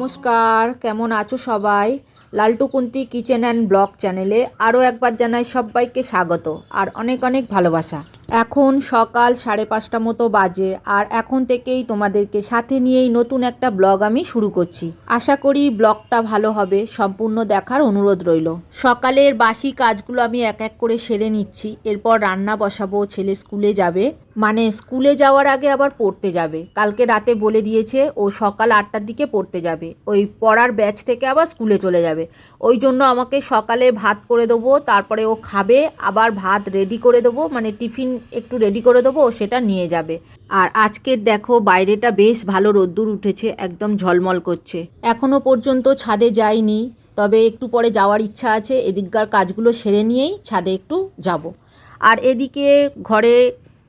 নমস্কার, কেমন আছো সবাই? লালটুকুন্তি কিচেন অ্যান্ড ব্লগ চ্যানেলে আরও একবার জানাই সবাইকে স্বাগত আর অনেক অনেক ভালোবাসা। এখন সকাল সাড়ে পাঁচটা মতো বাজে আর এখন থেকেই তোমাদেরকে সাথে নিয়েই নতুন একটা ব্লগ আমি শুরু করছি। আশা করি ব্লগটা ভালো হবে, সম্পূর্ণ দেখার অনুরোধ রইল। সকালের বাসি কাজগুলো আমি এক এক করে সেরে নিচ্ছি, এরপর রান্না বসাবো, ছেলে স্কুলে যাবে। মানে স্কুলে যাওয়ার আগে আবার পড়তে যাবে। কালকে রাতে বলে দিয়েছে, ও সকাল আটটার দিকে পড়তে যাবে। ওই পড়ার ব্যাচ থেকে আবার স্কুলে চলে যাবে। ওই জন্য আমাকে সকালে ভাত করে দেবো, তারপরে ও খাবে, আবার ভাত রেডি করে দেবো মানে টিফিন একটু রেডি করে দেবো, ও সেটা নিয়ে যাবে। আর আজকের দেখো বাইরেটা বেশ ভালো রোদ্দুর উঠেছে, একদম ঝলমল করছে। এখনও পর্যন্ত ছাদে যাইনি, তবে একটু পরে যাওয়ার ইচ্ছা আছে, এদিককার কাজগুলো সেরে নিয়েই ছাদে একটু যাব। আর এদিকে ঘরে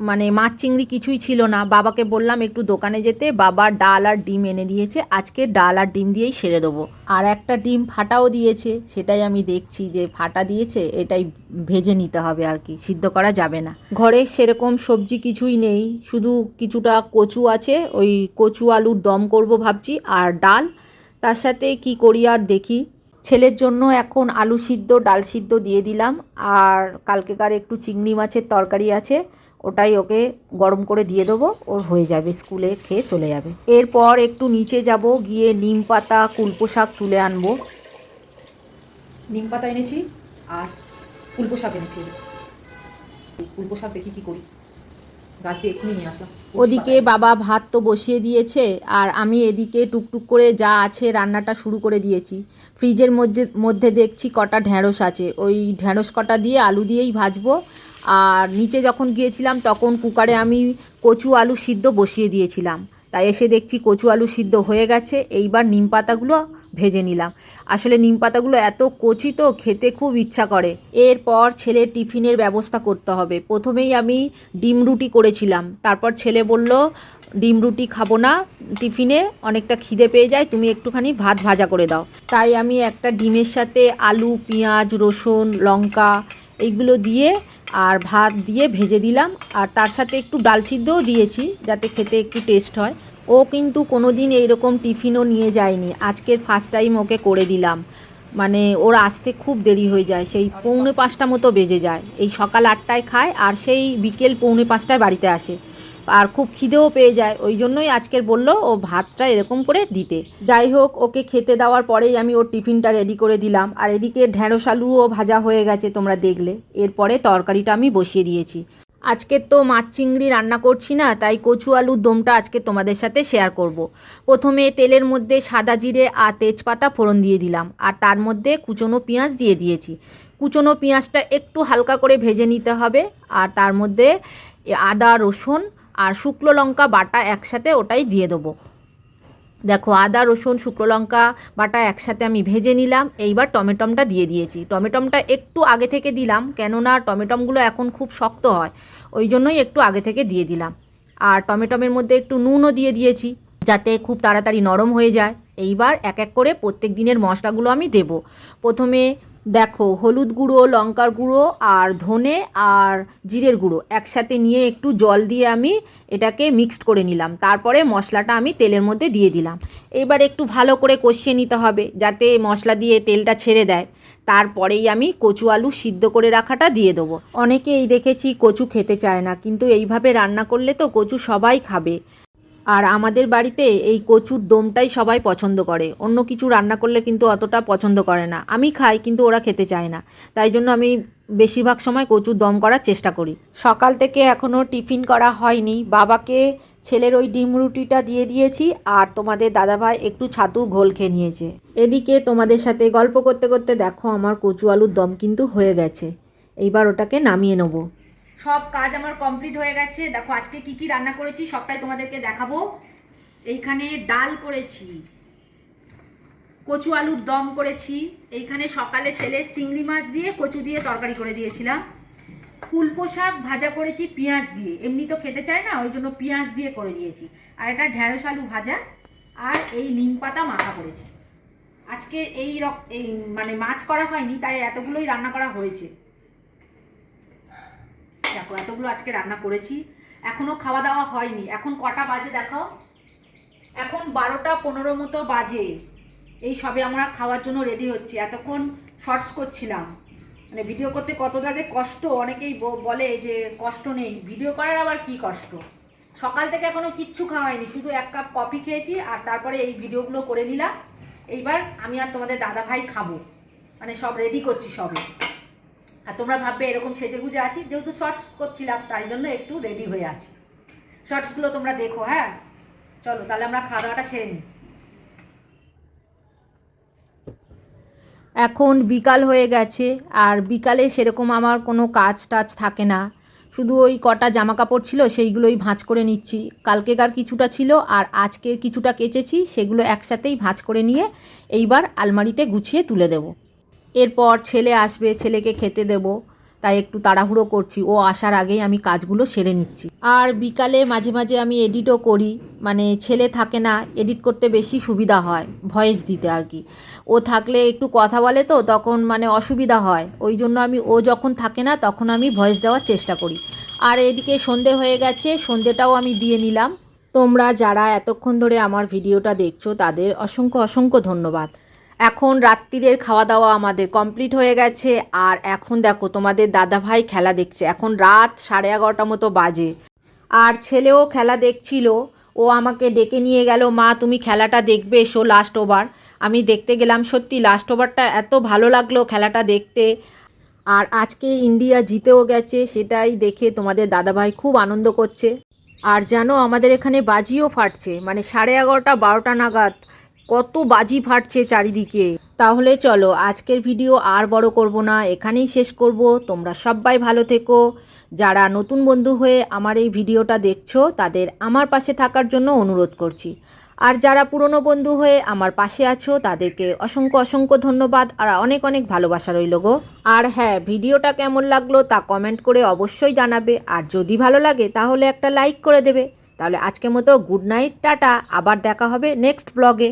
মানে মাছ চিংড়ি কিছুই ছিল না। বাবাকে বললাম, একটু দোকানে যেতে। বাবা ডাল আর ডিম এনে দিয়েছে। আজকে ডাল আর ডিম দিয়েই সেরে দেবো। আর একটা ডিম ফাটাও দিয়েছে। সেটাই আমি দেখছি যে ফাটা দিয়েছে, এটাই ভেজে নিতে হবে আর কি। সিদ্ধ করা যাবে না। ঘরে সেরকম সবজি কিছুই নেই। শুধু কিছুটা কচু আছে। ওই কচু আলুর দম করব ভাবছি। আর ডাল। তার সাথে কি করি আর দেখি। ছেলের জন্য এখন আলু সিদ্ধ, ডাল সিদ্ধ দিয়ে দিলাম। আর কালকেকার একটু চিংড়ি মাছের তরকারি আছে। ওটাই ওকে গরম করে দিয়ে দেবো, ওর হয়ে যাবে, স্কুলে খেয়ে চলে যাবে। এরপর একটু নিচে যাব, গিয়ে নিম পাতা, কুলপো শাক তুলে আনব। নিম পাতা এনেছি আর কুলপো শাক এনেছি। কুলপো শাক দেখি কী করি। ওদিকে বাবা ভাত তো বসিয়ে দিয়েছে, আর আমি এদিকে টুকটুক করে যা আছে রান্নাটা শুরু করে দিয়েছি। ফ্রিজের মধ্যে মধ্যে দেখছি কটা ঢ্যাঁড়স আছে। ওই ঢ্যাঁড়স কটা দিয়ে আলু দিয়েই ভাজবো। আর নিচে যখন গিয়েছিলাম, তখন কুকারে আমি কচু আলু সিদ্ধ বসিয়ে দিয়েছিলাম। তাই এসে দেখছি কচু আলু সিদ্ধ হয়ে গেছে। এইবার নিম পাতাগুলো ভেজে নিলাম। আসলে নিম পাতাগুলো এত কচি তো খেতে খুব ইচ্ছা করে। এরপর ছেলের টিফিনের ব্যবস্থা করতে হবে। প্রথমেই আমি ডিম রুটি করেছিলাম। তারপর ছেলে বলল, ডিম রুটি খাব না, টিফিনে অনেকটা খিদে পেয়ে যায়, তুমি একটুখানি ভাত ভাজা করে দাও। তাই আমি একটা ডিমের সাথে আলু, পেঁয়াজ, রসুন, লঙ্কা এইগুলো দিয়ে আর ভাত দিয়ে ভেজে দিলাম। আর তার সাথে একটু ডাল সিদ্ধও দিয়েছি, যাতে খেতে একটু টেস্ট হয়। ও কিন্তু কোনো দিন এইরকম টিফিনও নিয়ে যায়নি। আজকের ফার্স্ট টাইম ওকে করে দিলাম। মানে ওর আসতে খুব দেরি হয়ে যায়। সেই পৌনে পাঁচটা মতো বেজে যায়। এই সকাল আটটায় খায় আর সেই বিকেল পৌনে পাঁচটায় বাড়িতে আসে। আর খুব খিদেও পেয়ে যায়। ওই জন্যই আজকের বলল ও ভাতটা এরকম করে দিতে। যাই হোক ওকে খেতে দেওয়ার পরেই আমি ওর টিফিনটা রেডি করে দিলাম। আর এদিকে ঢ্যাঁড়স আলুও ভাজা হয়ে গেছে তোমরা দেখলে। এরপরে তরকারিটা আমি বসিয়ে দিয়েছি। আজকে তো মাছ চিংড়ি রান্না করছি না, তাই কচু আলুর দমটা আজকে তোমাদের সাথে শেয়ার করব। প্রথমে তেলের মধ্যে সাদা জিরে আর তেজপাতা ফোড়ন দিয়ে দিলাম, আর তার মধ্যে কুচনো পেঁয়াজ দিয়ে দিয়েছি কুচনো পেঁয়াজটা একটু হালকা করে ভেজে নিতে হবে, আর তার মধ্যে আদা রসুন আর শুকনো লঙ্কা বাটা একসাথে ওটাই দিয়ে দেবো দেখো আদা, রসুন, শুকনো লঙ্কা বাটা একসাথে আমি ভেজে নিলাম। এইবার টমেটমটা দিয়ে দিয়েছি। টমেটমটা একটু আগে থেকে দিলাম, কেননা টমেটমগুলো এখন খুব শক্ত হয়, ওই জন্যই একটু আগে থেকে দিয়ে দিলাম। আর টমেটমের মধ্যে একটু নুনও দিয়ে দিয়েছি, যাতে খুব তাড়াতাড়ি নরম হয়ে যায়। এইবার এক এক করে প্রত্যেক দিনের মশলাগুলো আমি দেব। প্রথমে দেখো, হলুদ গুঁড়ো, লঙ্কার গুঁড়ো আর ধনে আর জিরের গুঁড়ো একসাথে নিয়ে একটু জল দিয়ে আমি এটাকে মিক্সড করে নিলাম। তারপরে মশলাটা আমি তেলের মধ্যে দিয়ে দিলাম। এবার একটু ভালো করে কষিয়ে নিতে হবে যাতে মশলা দিয়ে তেলটা ছেড়ে দেয়। তারপরেই আমি কচু আলু সিদ্ধ করে রাখাটা দিয়ে দেবো। অনেকেই দেখেছি কচু খেতে চায় না, কিন্তু এইভাবে রান্না করলে তো কচু সবাই খাবে। আর আমাদের বাড়িতে এই কচুর দমটাই সবাই পছন্দ করে। অন্য কিছু রান্না করলে কিন্তু অতটা পছন্দ করে না। আমি খাই, কিন্তু ওরা খেতে চায় না। তাই জন্য আমি বেশিরভাগ সময় কচুর দম করার চেষ্টা করি। সকাল থেকে এখনও টিফিন করা হয়নি। বাবাকে ছেলের ওই ডিম রুটিটা দিয়ে দিয়েছি আর তোমাদের দাদাভাই একটু ছাতুর ঘোল খেয়ে নিয়েছে। এদিকে তোমাদের সাথে গল্প করতে করতে দেখো আমার কচু আলুর দম কিন্তু হয়ে গেছে। এইবার ওটাকে নামিয়ে নেব। সব কাজ আমার কমপ্লিট হয়ে গেছে। দেখো, আজকে কি কি রান্না করেছি সবটাই তোমাদেরকে দেখাবো। এইখানে ডাল করেছি, কচু আলুর দম করেছি, এইখানে সকালে ছেলে চিংড়ি মাছ দিয়ে কচু দিয়ে তরকারি করে দিয়েছিলাম। কুলপো শাক ভাজা করেছি পেঁয়াজ দিয়ে, এমনি তো খেতে চায় না, ওই জন্য পেঁয়াজ দিয়ে করে দিয়েছি। আর এটা ঢ্যাঁড়স আলু ভাজা, আর এই নিম পাতা মাখা করেছি। আজকে এই রক, এই মানে মাছ করা হয়নি, তাই এতগুলোই রান্না করা হয়েছে। দেখো, এতগুলো আজকে রান্না করেছি। এখনও খাওয়া দাওয়া হয়নি। এখন কটা বাজে দেখো? এখন বারোটা পনেরো মতো বাজে। এই সবে আমরা খাওয়ার জন্য রেডি হচ্ছি। এতক্ষণ শর্টস করছিলাম। মানে ভিডিও করতে কত লাগে কষ্ট, অনেকেই বলে যে কষ্ট নেই। ভিডিও করার আবার কি কষ্ট? সকাল থেকে এখনও কিচ্ছু খাওয়া হয়নি। শুধু এক কাপ কফি খেয়েছি আর তারপরে এই ভিডিওগুলো করে নিলাম। এইবার আমি আর তোমাদের দাদা ভাই খাব। মানে সব রেডি করছি সবে। আর তোমরা ভাববে এরকম সেজে গুজে আছি, যেহেতু শর্টস করছিলাম, তাই জন্য একটু রেডি হয়ে আছি। শর্টসগুলো তোমরা দেখো হ্যাঁ? চলো, তাহলে আমরা খাওয়া দাওয়াটা সেরে নিই। এখন বিকাল হয়ে গেছে, আর বিকালে সেরকম আমার কোনো কাজ টাজ থাকে না। শুধু ওই কটা জামা কাপড় ছিল, সেইগুলোই ভাঁজ করে নিচ্ছি। কালকেকার কিছুটা ছিল, আর আজকের কিছুটা কেচেছি, সেগুলো একসাথেই ভাঁজ করে নিয়ে এইবার আলমারিতে গুছিয়ে তুলে দেব। এরপর ছেলে আসবে, ছেলেকে খেতে দেব। তাই একটু তাড়াহুড়ো করছি। ও আসার আগেই আমি কাজগুলো সেরে নিচ্ছি। আর বিকালে মাঝে মাঝে আমি এডিটও করি। মানে ছেলে থাকে না, এডিট করতে বেশি সুবিধা হয়, ভয়েস দিতে আর কি। ও থাকলে একটু কথা বলে তো, তখন মানে অসুবিধা হয়। ওই জন্য আমি, ও যখন থাকে না, তখন আমি ভয়েস দেওয়ার চেষ্টা করি। আর এদিকে সন্ধে হয়ে গেছে, সন্ধেটাও আমি দিয়ে নিলাম। তোমরা যারা এতক্ষণ ধরে আমার ভিডিওটা দেখছ, তাদের অসংখ্য অসংখ্য ধন্যবাদ। এখন রাত্রিরের খাওয়া দাওয়া আমাদের কমপ্লিট হয়ে গেছে। আর এখন দেখো, তোমাদের দাদা ভাই খেলা দেখছে। এখন রাত সাড়ে এগারোটা মতো বাজে। আর ছেলেও খেলা দেখছিল। ও আমাকে ডেকে নিয়ে গেল, মা, তুমি খেলাটা দেখবে, এসো লাস্ট ওভার আমি দেখতে গেলাম, সত্যি লাস্ট ওভারটা এত ভালো লাগল খেলাটা দেখতে। আর আজকে ইন্ডিয়া জিতেও গেছে, সেটাই দেখে তোমাদের দাদাভাই খুব আনন্দ করছে। আর জানো, আমাদের এখানে বাজিও ফাটছে। মানে সাড়ে এগারোটা, বারোটা নাগাদ কত বাজি ফাটছে চারিদিকে। তাহলে চলো, আজকের ভিডিও আর বড় করব না, এখানেই শেষ করব। তোমরা সবাই ভালো থেকো। যারা নতুন বন্ধু হয়ে আমার এই ভিডিওটা দেখছ, তাদের আমার পাশে থাকার জন্য অনুরোধ করছি। আর যারা পুরনো বন্ধু হয়ে আমার পাশে আছো, তাদেরকে অসংখ্য অসংখ্য ধন্যবাদ আর অনেক অনেক ভালোবাসা রইল গো। আর হ্যাঁ ভিডিওটা কেমন লাগল তা কমেন্ট করে অবশ্যই জানাবে। আর যদি ভালো লাগে, তাহলে একটা লাইক করে দেবে। তাহলে আজকের মতো গুড নাইট, টাটা। আবার দেখা হবে নেক্সট ব্লগে।